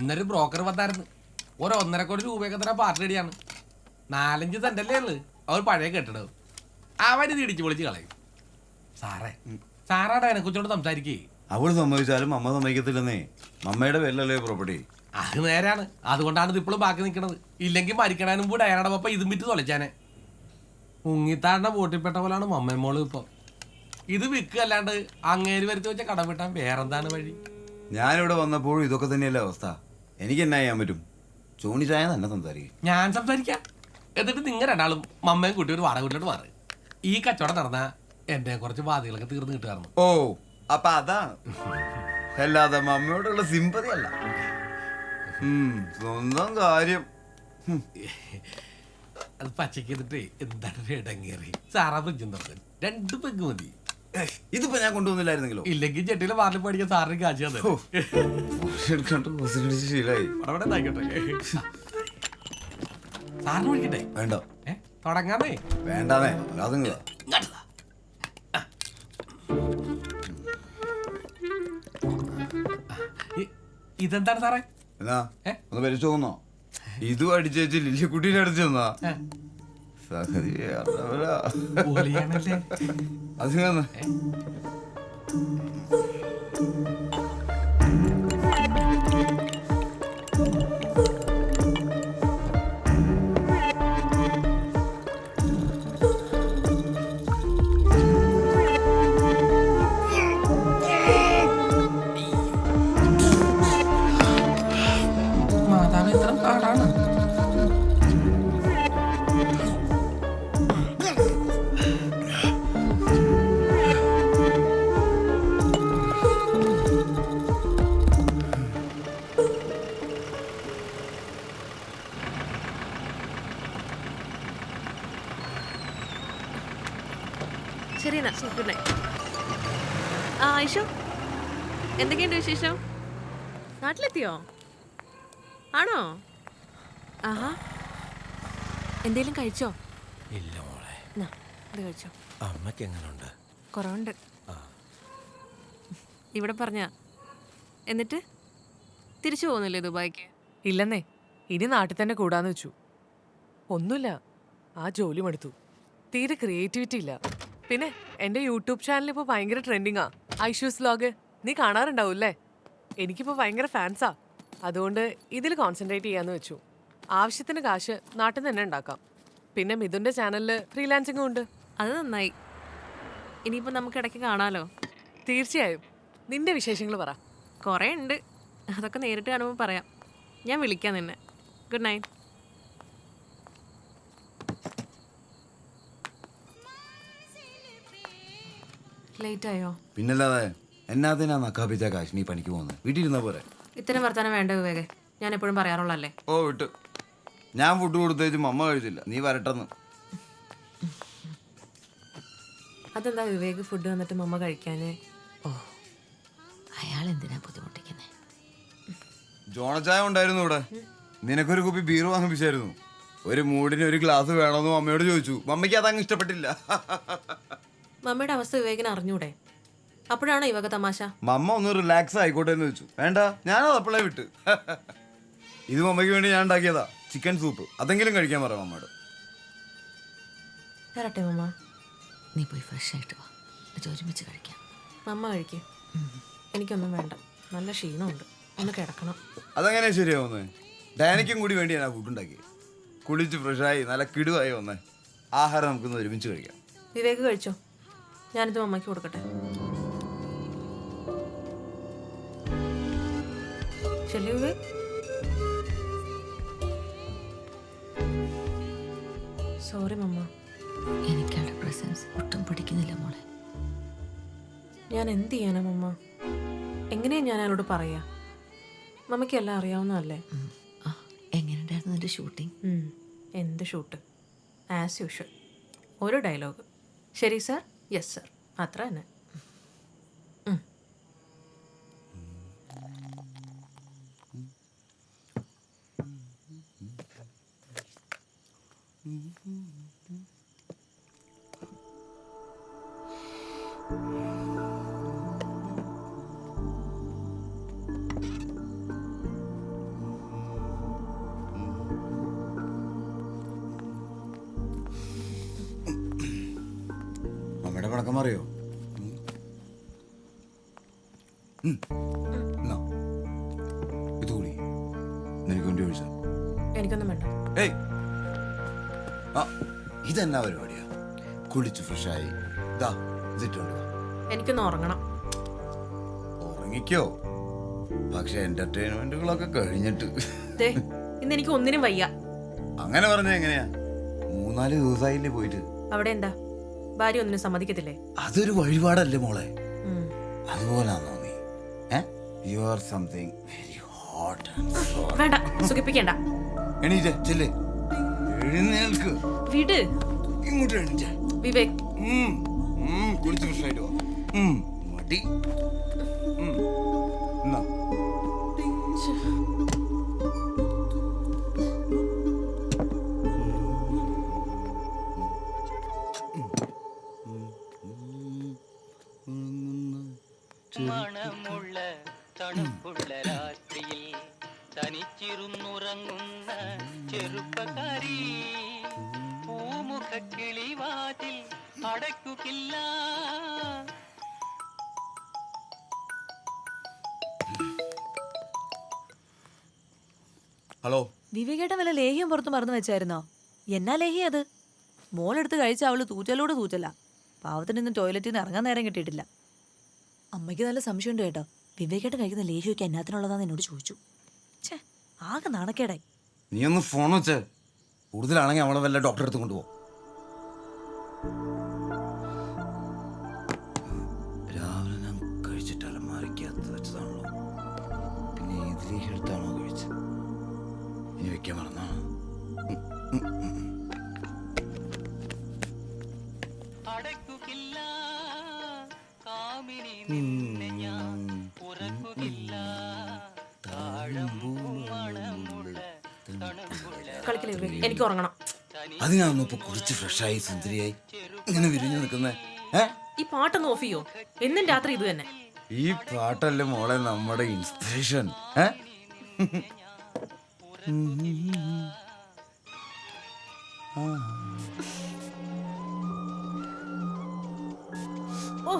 ഇന്നൊരു ബ്രോക്കർ വന്നായിരുന്നു. ഒരു ഒന്നര കോടി രൂപയൊക്കെ തന്നെ പാർട്ടി അടിയാണ് നാലഞ്ച് തണ്ടല്ലേ ഉള്ളു. അവർ പഴയ കെട്ടിടവും അവരിത് ഇടിച്ചു പൊളിച്ച് കളയും. സാറേ സാറാടെ എനെക്കുറിച്ചോട് സംസാരിക്കേ. അവൾ സമ്മതിച്ചാലും അമ്മ സമ്മതിക്കത്തില്ലെന്നേ. മമ്മയുടെ പേരിലല്ലേ പ്രോപ്പർട്ടി അത് നേരാണ്. അതുകൊണ്ടാണ് ഇത് ഇപ്പോഴും ബാക്കി നിൽക്കണത് ഇല്ലെങ്കിൽ മരിക്കണതിന് മുമ്പ് ഡയനയുടെ പപ്പ ഇതും വിറ്റ് തൊലച്ചാനെ മുങ്ങിത്താണ്ട പൂട്ടിപ്പെട്ട പോലാണ് മമ്മേമോൾ ഇപ്പൊ. ഇത് വിൽക്കല്ലാണ്ട് അങ്ങേര് വരുത്തി വെച്ച കടം വിട്ടാൻ വേറെന്താണ് വഴി? ഞാനിവിടെ വന്നപ്പോഴും ഇതൊക്കെ തന്നെയല്ലേ അവസ്ഥ. എനിക്ക് എന്നാ ചെയ്യാൻ പറ്റും? ചോണി ചായ തന്നെ സംസാരിക്കും ഞാൻ സംസാരിക്കാം. എന്നിട്ട് നിങ്ങൾ രണ്ടാളും മമ്മയും കുട്ടി ഒരു വാടക വീട്ടിലോട്ട് മാറി. ഈ കച്ചവടം നടന്ന എന്റെ കുറച്ച് ബാധകളൊക്കെ തീർന്നു കിട്ടുമായിരുന്നു ഓ അപ്പൊ അതാണ്. അല്ലാതെ മമ്മയോടുള്ള സിമ്പതി അല്ല. സ്വന്തം കാര്യം. അത് പച്ചക്ക് എന്നിട്ട് എന്താണ് ഇടങ്ങേറി? സാറാ ഫ്രിഡ്ജും തുറന്നു രണ്ട് പെഗ് മതി. ഇതിപ്പോ ഞാൻ കൊണ്ടുവന്നില്ലായിരുന്നെങ്കിലോ? ഇല്ലെങ്കിൽ ചെട്ടിയിൽ വാറിൽ പഠിക്കാൻ സാറിന് എടുക്കണ്ട പ്രസിഡന്റ് ശീലായി. അവിടെ ഉണ്ടായിക്കോട്ടെ. സാറിന് വിളിക്കട്ടെ? വേണ്ട? ഏ തുടങ്ങാമേ. വേണ്ടാന്നേ. ഇ- ഇതെന്താണ് സാറേ? എന്നാ ഒന്ന് നോക്കുന്നോ ഇതും അടിച്ചേച്ച് ലില്ലിക്കുട്ടീനെ അടിച്ചു തന്നാ. ഏ, സംഗതി അറിയാവൂല. പൊളിയാണല്ലേ ആണോ? ആഹാ. എന്തേലും കഴിച്ചോ? ഇല്ല മോളെ. നാ, ഇത് കഴിച്ചോ. അമ്മയ്ക്ക് എങ്ങനെയുണ്ട് കുറവുണ്ട്. ഇവിടെ പറഞ്ഞ. എന്നിട്ട്? തിരിച്ചു പോകുന്നില്ലേ ദുബായിക്ക്? ഇല്ലെന്നേ ഇനി നാട്ടിൽ തന്നെ കൂടാന്ന് വെച്ചു. ഒന്നുമില്ല ആ ജോലി മടുത്തു തീരെ ക്രിയേറ്റിവിറ്റി ഇല്ല. പിന്നെ എന്റെ യൂട്യൂബ് ചാനൽ ഇപ്പോൾ ഭയങ്കര ട്രെൻഡിങ്ങാ ഐഷൂസ് വ്ലോഗ് നീ കാണാറുണ്ടാവും അല്ലേ എനിക്കിപ്പോൾ ഭയങ്കര ഫാൻസാ അതുകൊണ്ട് ഇതിൽ കോൺസെൻട്രേറ്റ് ചെയ്യാന്ന് വെച്ചു. ആവശ്യത്തിന് കാശ് നാട്ടിൽ തന്നെ ഉണ്ടാക്കാം. പിന്നെ മിഥുന്റെ ചാനലിൽ ഫ്രീലാൻസിംഗും ഉണ്ട്. അത് നന്നായി. ഇനിയിപ്പോൾ നമുക്ക് ഇടയ്ക്ക് കാണാലോ? തീർച്ചയായും. നിന്റെ വിശേഷങ്ങൾ പറ. കുറേ ഉണ്ട്. അതൊക്കെ നേരിട്ട് കാണുമ്പോൾ പറയാം. ഞാൻ വിളിക്കാം നിന്നെ. ഗുഡ് നൈറ്റ് ലേറ്റ് ആയോ? പിന്നല്ലാതെ എന്നാത്തിനാ നക്കാപ്പിച്ച കാശ്മീർ പണിക്ക് പോകുന്നത്? വീട്ടിലിരുന്ന പോരെ? ഇത്തരം വർത്താനം വേണ്ട വിവേകെ. ഞാൻ എപ്പോഴും പറയാറുള്ളല്ലേ ഓ വിട്ടു. ഞാൻ ഫുഡ് കൊടുത്തേച്ച് മമ്മ കഴിച്ചില്ല. നീ വരട്ടെന്ന്. അതെന്താ വിവേക് ഫുഡ് വന്നിട്ട് മമ്മ കഴിക്കാന്? ഓ അയാൾ എന്തിനാ ബുദ്ധിമുട്ടിക്കുന്നത് ജോണച്ചായ ഉണ്ടായിരുന്നു ഇവിടെ. നിനക്കൊരു കുപ്പി ബീർ വാങ്ങിപ്പിച്ചായിരുന്നു. ഒരു മൂടിന് ഒരു ഗ്ലാസ് വേണമെന്ന് മമ്മയോട് ചോദിച്ചു. മമ്മയ്ക്ക് അതങ്ങ് ഇഷ്ടപ്പെട്ടില്ല. മമ്മയുടെ അവസ്ഥ വിവേകിന് അറിഞ്ഞൂടെ? അപ്പോഴാണോ ഇവക തമാശ? മമ്മ ഒന്ന് റിലാക്സ് ആയിക്കോട്ടെ എന്ന് വെച്ചു. വേണ്ട ഞാനത് അപ്പോഴേ വിട്ട്. ഇത് മമ്മയ്ക്ക് വേണ്ടി ഞാൻ ഉണ്ടാക്കിയതാ. ചിക്കൻ സൂപ്പ് അതെങ്കിലും കഴിക്കാൻ പറ മമ്മയോട്. തരട്ടെ മമ്മ. നീ പോയി ഫ്രഷ് ആയിട്ട് വാ. എന്നിട്ട് ഒരുമിച്ച് കഴിക്കാം. മമ്മ കഴിക്കും. എനിക്കൊന്നും വേണ്ട. നല്ല ക്ഷീണമുണ്ട്. ഒന്ന് കിടക്കണം. അതെങ്ങനെയാ ശരിയാവുന്നേ ഡാനിക്കും കൂടി വേണ്ടി ഞാൻ ഫുഡ് ഉണ്ടാക്കി. കുളിച്ച് ഫ്രഷായി നല്ല കിടുവായി വന്നേ ആഹാരം നമുക്കൊന്ന് ഒരുമിച്ച് കഴിക്കാം. വിവേക് കഴിച്ചോ? ഞാനിത് മമ്മയ്ക്ക് കൊടുക്കട്ടെ. ശല്യ हुए സോറി മമ്മ എനിക്ക് അവളുടെ പ്രസൻസ് ഒട്ടും പിടിക്കുന്നില്ല മോളെ. ഞാൻ എന്ത് ചെയ്യാനാ മമ്മ എങ്ങനെയാ ഞാൻ അയാളോട് പറയാ? മമ്മയ്ക്ക് എല്ലാം അറിയാവുന്നതല്ലേ. ആ എങ്ങനെയുണ്ടായിരുന്നു നിന്റെ ഷൂട്ടിംഗ് ഉം. എന്ത് ഷൂട്ട് ആസ് യൂഷ്വൽ ഒരു ഡയലോഗ് ശരി സാർ യെസ് സാർ അത്ര തന്നെ. അമ്മയുടെ പടക്കം അറിയോ ഇത് കൂടി നിനക്ക് വേണ്ടി ഒഴിച്ചാ എനിക്കൊന്നും വേണ്ട ഏയ് ആ ഇതെന്നാ പരിപാടിയാ കുളിച്ച് ഫ്രഷായി. ഇതാ ഇതിട്ടുണ്ട്. എനിക്കൊന്ന് ഉറങ്ങണം. ഉറങ്ങിക്കോ? പക്ഷെ എന്റർടൈൻമെന്റുകളൊക്കെ കഴിഞ്ഞിട്ട്. ദേ ഇന്ന് എനിക്ക് ഒന്നിനും വയ്യ. അങ്ങനെ പറഞ്ഞ എങ്ങനെയാ? മൂന്നാൽ ദിവസമായില്ലേ പോയിട്ട്. അവിടെ എന്താ? ഭാര്യ ഒന്നിനും സമ്മതിക്കത്തില്ലേ? അതൊരു വഴിപാടല്ലേ മോളെ. ഉം. അതുപോലാണോ നീ? You are something very hot വേണ്ട സുഖിപ്പിക്കണ്ട. എണീറ്റേ ചെല്ലേ. എഴുന്നേൽക്ക്. വിട്. ഇങ്ങോട്ട് എണീറ്റേ വിവേക് കുളിച്ച് ഉം, മടി. എന്നാ. മണമുള്ള തണുപ്പുള്ള രാത്രിയിൽ തനിച്ചിരുന്നുറങ്ങുന്ന ചെറുപ്പക്കാരി പൂമുഖ കിളിവാതിൽ അടയ്ക്കുകില്ല ഹലോ. വിവേകേട്ടൻ വല്ല ലേഹ്യം പുറത്ത് മറന്നു വെച്ചായിരുന്നോ? എന്നാ ലേഹ്യം അത്? മോളെടുത്ത് കഴിച്ച അവൾ തൂറ്റലോട് തൂറ്റല പാവത്തിന് ഇന്ന് ടോയ്ലറ്റിൽ നിന്ന് ഇറങ്ങാൻ നേരം കിട്ടിയിട്ടില്ല. അമ്മയ്ക്ക് നല്ല സംശയമുണ്ട് കേട്ടോ. വിവേകേട്ടൻ കഴിക്കുന്ന ലേഹ്യമൊക്കെ എന്നാത്തിനുള്ളതാന്ന് എന്നോട് ചോദിച്ചു. ആകെ നാണക്കേടായി. നീ ഒന്ന് ഫോൺ വെച്ച് കൂടുതലാണെങ്കിൽ അവളെ വല്ല ഡോക്ടറെ അടുത്ത് കൊണ്ടുപോ. എനിക്ക് ഉറങ്ങണം. അതിനാണോ ഇപ്പൊ കുറിച്ച് ഫ്രഷായി സുന്ദരിയായി. ഇങ്ങനെ വിരിഞ്ഞു നിൽക്കുന്നേ. ഏ? ഈ പാട്ടൊന്ന് ഓഫ് ചെയ്യോ? എന്നും രാത്രി ഇത് തന്നെ. ഈ പാട്ടല്ലേ മോളെ നമ്മുടെ ഇൻസ്പിറേഷൻ ഏ? ഓ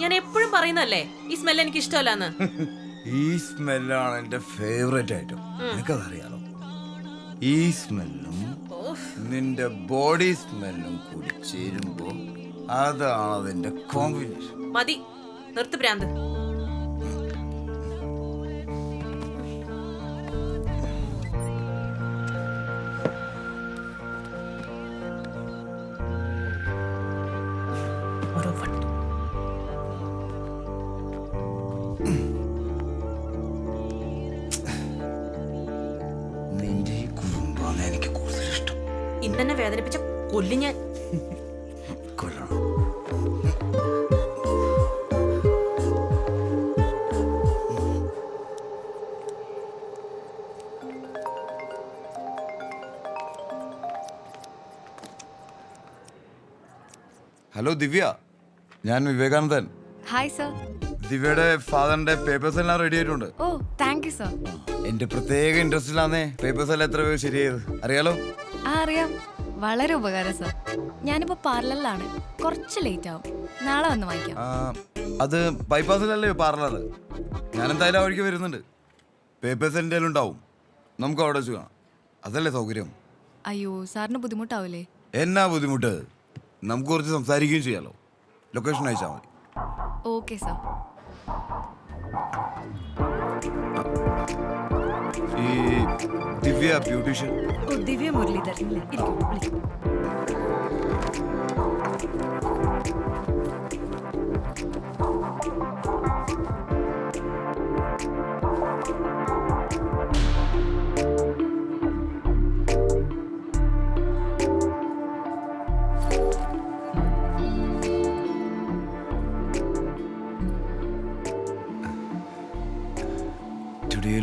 ഞാൻ എപ്പോഴും പറയുന്നല്ലേ ഈ സ്മെൽ എനിക്ക് ഇഷ്ടമല്ലാന്ന്. ഈ സ്മെല്ലാണ് എന്റെ ഫേവറേറ്റ് ഐറ്റം നിനക്കതറിയാലോ? ഈ സ്മെല്ലും നിന്റെ ബോഡി സ്മെല്ലും കൂടി ചേരുമ്പോ അതാണ് അതിന്റെ കോമ്പിനേഷൻ. മതി നിർത്ത് പ്രാന്ത് ഹലോ ദിവ്യ. ഞാൻ വിവേകാനന്ദൻ. ഹായ് സർ ദിവ്യയുടെ ഫാദറിന്റെ പേപ്പേഴ്സ് എല്ലാം റെഡി ആയിട്ടുണ്ട്. ഓ താങ്ക് യു സർ എന്റെ പ്രത്യേക ഇൻട്രസ്റ്റിലാന്നേ പേപ്പേഴ്സ് എല്ലാം എത്ര പേര് ശരിയായത്? അറിയാലോ? ആ അറിയാം. വളരെ ഉപകാരം സർ ഞാനിപ്പോ പാർലറിലാണ് കുറച്ച് ലേറ്റ് ആവും. നാളെ വന്ന് വാങ്ങിക്കാം. അത് ബൈപ്പാസിലല്ലേ പാർലർ ഞാൻ എന്തായാലും വഴിക്ക് വരുന്നുണ്ട്. പേപ്പേഴ്സ് എന്റെ ഉണ്ടാവും. നമുക്ക് അവിടെ വെച്ച് കാണാം. അതല്ലേ സൗകര്യം? അയ്യോ സാറിന് ബുദ്ധിമുട്ടാവില്ലേ? എന്നാ ബുദ്ധിമുട്ട്? നമുക്ക് കുറച്ച് സംസാരിക്കുകയും ചെയ്യാലോ. ലൊക്കേഷൻ അയച്ചാൽ മതി. ഓക്കെ സാർ ഈ ദിവ്യ ബ്യൂട്ടീഷ്യൻ. ഓ ദിവ്യ മുരളീധരൻ ഇരിക്കൂ, വിളിക്കൂ.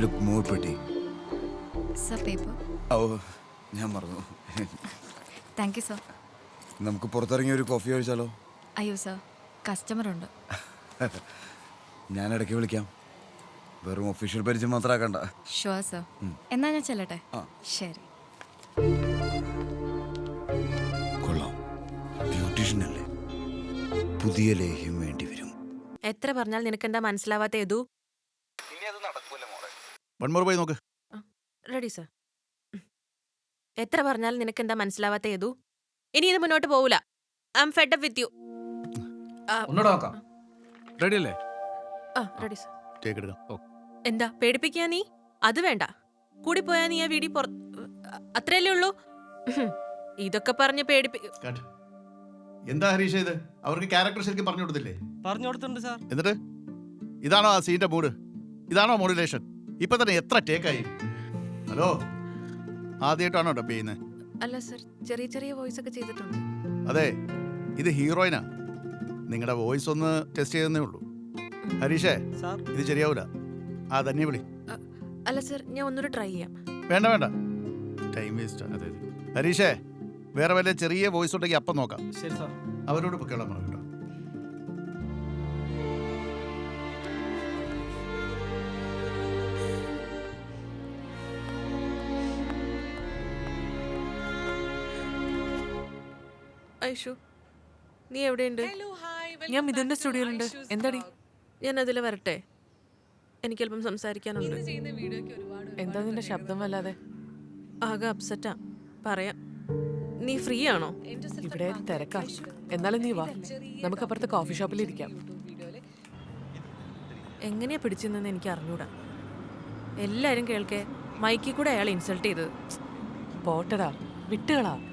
ലുക്ക് മോർ പെട്ടി സർ പേപ്പർ ഓ ഞാൻ മറന്നു. താങ്ക് യു സർ നമുക്ക് പുറത്തിറങ്ങി ഒരു കോഫി കഴിച്ചാലോ? അയ്യോ സർ കസ്റ്റമർ ഉണ്ട്. ഞാൻ ഇടയ്ക്ക് വിളിക്കാം. വെറും ഒഫീഷ്യൽ പരിചയം മാത്രമാക്കണ്ട. ഷുവർ സർ എന്നാ ഞാൻ ചെല്ലട്ടെ? ആ. ശരി. കൊള്ളാം. ബ്യൂട്ടീഷ്യൻ അല്ലേ? പുതിയ പുതിയ ലേഹ്യം വേണ്ടി വരും. എത്ര പറഞ്ഞാൽ നിനക്കെന്താ മനസ്സിലാവാത്ത ഏതു പോയി നോക്ക്. റെഡി സർ എത്ര പറഞ്ഞാലും നിനക്ക് എന്താ മനസ്സിലാവാത്ത ഏതു? ഇനി ഇത് മുന്നോട്ട് പോവില്ല I'm fed up with you ഒന്നുകൂടെ നോക്കാം. റെഡി അല്ലേ ആ റെഡി സർ ടേക്ക് എടുക്കാം എന്താ പേടിപ്പിക്കാ നീ? അത് വേണ്ട. കൂടി പോയാ നീ ആ വീടി പുറ അത്രയല്ലേ ഉള്ളൂ. ഇതൊക്കെ പറഞ്ഞ് പേടിപ്പി. എന്താ ഹരീഷ ഇത്? അവർക്ക് ക്യാരക്ടർ ശരിക്കും പറഞ്ഞു കൊടുത്തില്ലേ? പറഞ്ഞു കൊടുത്തിട്ടുണ്ട് സാർ എന്നിട്ട്? ഇതാണോ ആ സീന്റെ മൂഡ് ഇതാണോ മോഡുലേഷൻ ഇപ്പൊ തന്നെ എത്ര ടേക്കായി ഹലോ ആദ്യമായിട്ടാണോ ഡബ് ചെയ്യുന്നത് അല്ല സർ ചെറിയ ചെറിയ വോയിസ് ഒക്കെ ചെയ്തിട്ടുണ്ട്. അതെ ഇത് ഹീറോയിനാ. നിങ്ങളുടെ വോയിസ് ഒന്ന് ടെസ്റ്റ് ചെയ്തേ ഉള്ളൂ. ഹരീഷേ സാർ. ഇത് ശരിയാവൂല. ആ തന്നെ വിളി. അല്ല സർ ഞാൻ ഒന്നുകൂടെ ട്രൈ ചെയ്യാം. വേണ്ട വേണ്ട. ടൈം വേസ്റ്റ് അതെ ഹരീഷേ വേറെ വല്ല ചെറിയ വോയിസ് ഉണ്ടെങ്കിൽ അപ്പം നോക്കാം. ശരി സർ. അവരോട് ഇപ്പോൾ കേളാൻ പറഞ്ഞു കേട്ടോ ഐഷു നീ എവിടെയുണ്ട്? ഞാൻ മിഥുന്റെ സ്റ്റുഡിയോയിലുണ്ട്. എന്താടി? ഞാൻ അതിൽ വരട്ടെ. എനിക്ക് അല്പം സംസാരിക്കാനുണ്ട് എന്താ നിന്റെ ശബ്ദം വല്ലാതെ ആകെ അപ്സെറ്റാ. പറയാം. നീ ഫ്രീ ആണോ? ഇവിടെ തിരക്കാ. എന്നാലും നീ വാ. നമുക്ക് അപ്പുറത്തെ കോഫി ഷോപ്പിൽ ഇരിക്കാം. എങ്ങനെയാ പിടിച്ചെന്ന് എനിക്ക് അറിഞ്ഞൂടാ എല്ലാരും കേൾക്കെ മൈക്കിൽ കൂടെ അയാൾ ഇൻസൾട്ട് ചെയ്തത്. പോട്ടടാ. വിട്ടുകളാ.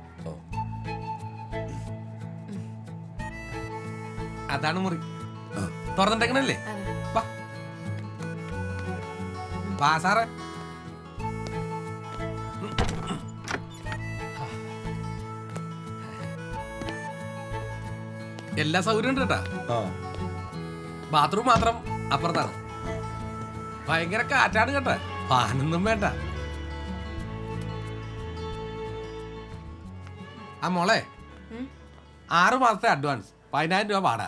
അതാണ് മുറി. തുറന്നിട്ടേക്കണല്ലേ? വാ. വാ സാറേ. എല്ലാ സൗകര്യം ഉണ്ട് കേട്ടാ. ബാത്റൂം മാത്രം അപ്പുറത്താണ്. ഭയങ്കര കാറ്റാണ് കേട്ടാ. പാനൊന്നും വേണ്ട. ആ മോളെ ആറു ആറ് മാസത്തെ അഡ്വാൻസ് പതിനായിരം രൂപ പാടാ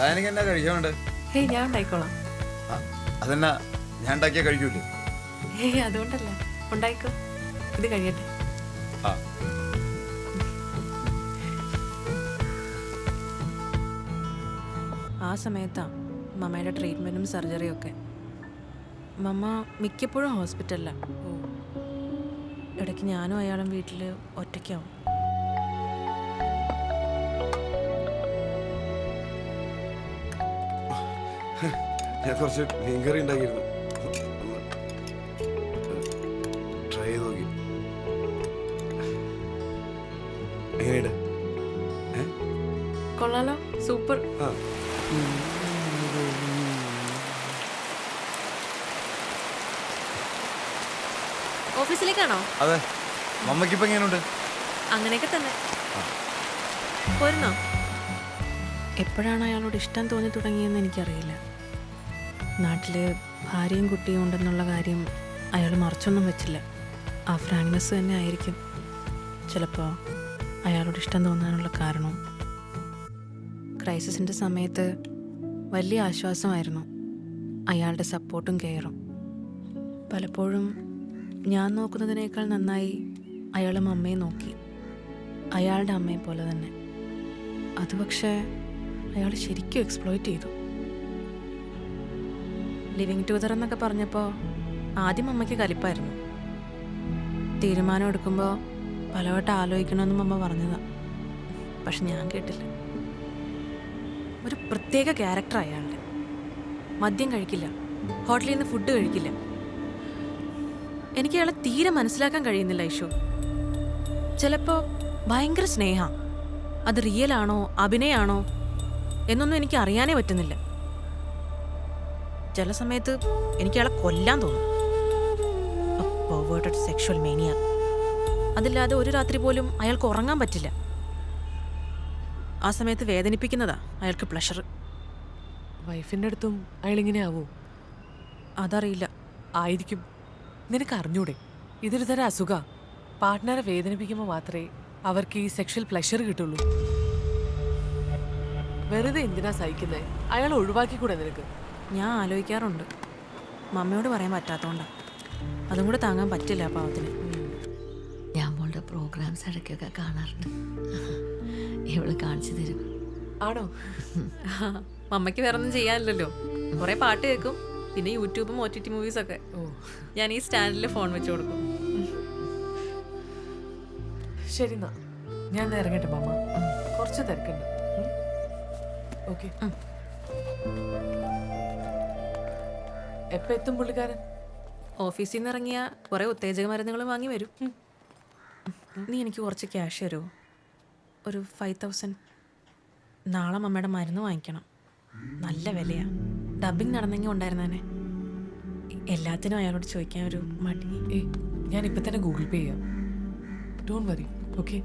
ഡാനിക്ക് എന്നാ കഴിക്കാനുണ്ട്? ഹേയ് ഞാൻ ഉണ്ടായിക്കോളാം. ആ, അതെന്നാ? ഞാൻ ഉണ്ടാക്കിയാ കഴിക്കൂലേ? ഹേയ് അതുകൊണ്ടല്ല. ഉണ്ടായിക്കോ. ഇത് കഴിയട്ടെ. ആ. ആ സമയത്താ മമ്മയുടെ ട്രീറ്റ്മെന്റും സർജറിയും ഒക്കെ. മമ്മ മിക്കപ്പോഴും ഹോസ്പിറ്റലിലാണ് ഇടയ്ക്ക് ഞാനും അയാളും വീട്ടിൽ ഒറ്റയ്ക്കാവും. ഞാൻ കുറച്ച് മീൻകറി ഉണ്ടാക്കിയിരുന്നു. ട്രൈ ചെയ്ത് നോക്കി. എങ്ങനെയുണ്ട്? കൊള്ളാലോ സൂപ്പർ. ആ. ഓഫീസിലേക്കാണോ? അതെ. മമ്മയ്ക്കിപ്പോ എങ്ങനെയുണ്ട്? അങ്ങനെയൊക്കെ തന്നെ. പോരുന്നോ? എപ്പോഴാണ് അയാളോട് ഇഷ്ടം തോന്നി തുടങ്ങിയെന്ന് എനിക്കറിയില്ല. നാട്ടിൽ ഭാര്യയും കുട്ടിയും ഉണ്ടെന്നുള്ള കാര്യം അയാൾ മറച്ചൊന്നും വെച്ചില്ല. ആ ഫ്രാങ്ക്നെസ് തന്നെ ആയിരിക്കും. ചിലപ്പോൾ അയാളോട് ഇഷ്ടം തോന്നാനുള്ള കാരണം. ക്രൈസിസിന്റെ സമയത്ത് വലിയ ആശ്വാസമായിരുന്നു. അയാളുടെ സപ്പോർട്ടും കെയറും പലപ്പോഴും ഞാൻ നോക്കുന്നതിനേക്കാൾ നന്നായി അയാളും അമ്മയെ നോക്കി. അയാളുടെ അമ്മയെ പോലെ തന്നെ. അത് പക്ഷേ അയാൾ ശരിക്കും എക്സ്പ്ലോയിറ്റ് ചെയ്തു. ലിവിങ് ടുഗദർ എന്നൊക്കെ പറഞ്ഞപ്പോൾ ആദ്യം അമ്മയ്ക്ക് കലിപ്പായിരുന്നു. തീരുമാനം എടുക്കുമ്പോൾ പലവട്ടം ആലോചിക്കണമെന്നും അമ്മ പറഞ്ഞതാണ് പക്ഷെ ഞാൻ കേട്ടില്ല. ഒരു പ്രത്യേക ക്യാരക്ടർ അയാളുടെ. മദ്യം കഴിക്കില്ല. ഹോട്ടലിൽ നിന്ന് ഫുഡ് കഴിക്കില്ല. എനിക്ക് അയാളെ തീരെ മനസ്സിലാക്കാൻ കഴിയുന്നില്ല ഐഷു ചിലപ്പോൾ ഭയങ്കര സ്നേഹ. അത് റിയൽ ആണോ അഭിനയാണോ എന്നൊന്നും എനിക്ക് അറിയാനേ പറ്റുന്നില്ല. ചില സമയത്ത് എനിക്ക് അയാളെ കൊല്ലാൻ തോന്നും. സെക്ഷൽ മേനിയ അതില്ലാതെ ഒരു രാത്രി പോലും അയാൾക്ക് ഉറങ്ങാൻ പറ്റില്ല. ആ സമയത്ത് വേദനിപ്പിക്കുന്നതാ അയാൾക്ക് പ്ലഷർ വൈഫിന്റെ അടുത്തും അയാൾ ഇങ്ങനെ ആവോ? അതറിയില്ല. ആയിരിക്കും. നിനക്ക് അറിഞ്ഞൂടെ? ഇതൊരു തരം അസുഖ. പാർട്ട്ണറെ വേദനിപ്പിക്കുമ്പോൾ മാത്രമേ അവർക്ക് ഈ സെക്ഷൽ പ്ലഷർ കിട്ടുള്ളൂ. വെറുതെ എന്തിനാ സഹിക്കുന്നത് അയാൾ ഒഴിവാക്കിക്കൂടെ നിനക്ക്? ഞാൻ ആലോചിക്കാറുണ്ട്. മമ്മയോട് പറയാൻ പറ്റാത്തോണ്ടാ. അതും കൂടെ താങ്ങാൻ പറ്റില്ല പാവത്തിന്. ഞാൻ മോളുടെ പ്രോഗ്രാംസ് ഇടയ്ക്കൊക്കെ കാണാറുണ്ട്. ഇവൾ കാണിച്ചു തരും. ആണോ? മമ്മയ്ക്ക് വേറെ ഒന്നും ചെയ്യാനില്ലല്ലോ. കുറെ പാട്ട് കേൾക്കും പിന്നെ യൂട്യൂബും ഒ ടി ടി മൂവീസൊക്കെ ഓ. ഞാൻ ഈ സ്റ്റാൻഡിൽ ഫോൺ വെച്ച് കൊടുക്കും. ശരി എന്നാ. ഞാൻ ഇറങ്ങട്ടെ മാമ കുറച്ച് തിരക്കുണ്ട്. ഓക്കെ. എപ്പോ എത്തും പുള്ളിക്കാരൻ? ഓഫീസിൽ നിന്ന് ഇറങ്ങിയ കുറെ ഉത്തേജക മരുന്നുകൾ വാങ്ങി വരും. നീ എനിക്ക് കുറച്ച് ക്യാഷ് തരുമോ ഒരു ഫൈവ് തൗസൻഡ് നാളെ മമ്മയുടെ മരുന്ന് വാങ്ങിക്കണം. നല്ല വിലയാ. ഡബിങ് നടന്നെങ്കിൽ ഉണ്ടായിരുന്നേനെ. എല്ലാത്തിനും അയാളോട് ചോദിക്കാൻ ഒരു മടി. ഏ ഞാൻ ഇപ്പൊ തന്നെ ഗൂഗിൾ പേ ചെയ്യാം. Don't worry okay.